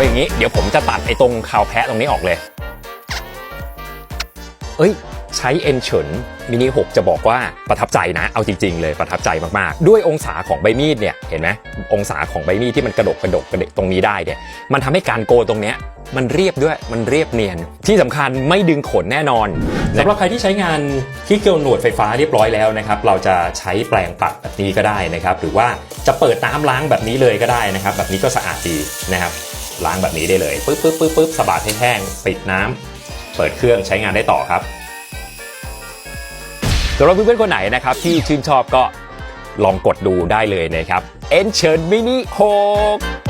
เอาอย่างนี้เดี๋ยวผมจะตัดไอ้ตรงคาวแพะตรงนี้ออกเลย เอ้ย ใช้เอ็นเฉินมินิ6จะบอกว่าประทับใจนะ เอาจริง ๆ เลยประทับใจมากๆ ด้วยองศาของใบมีดเนี่ยเห็นไหมองศาของใบมีดที่มันกระดกกระดกกระดกตรงนี้ได้เนี่ยมันทำให้การโกนตรงเนี้ยมันเรียบด้วยมันเรียบเนียน ที่สำคัญไม่ดึงขนแน่นอนสำหรับใครที่ใช้งานที่เกลียวหนวดไฟฟ้าเรียบร้อยแล้วนะครับเราจะใช้แปรงปัดแบบนี้ก็ได้นะครับ หรือว่าจะเปิดน้ำล้างแบบนี้เลยก็ได้นะครับ แบบนี้ก็สะอาดดีนะครับ ล้างแบบนี้ได้เลยปึ๊บปึ๊บปึ๊บปึ๊บสะบัดให้แห้งปิดน้ำเปิดเครื่องใช้งานได้ต่อครับสำหรับเพื่อนๆคนไหนนะครับที่ชื่นชอบก็ลองกดดูได้เลยนะครับ e n c h a n Mini 6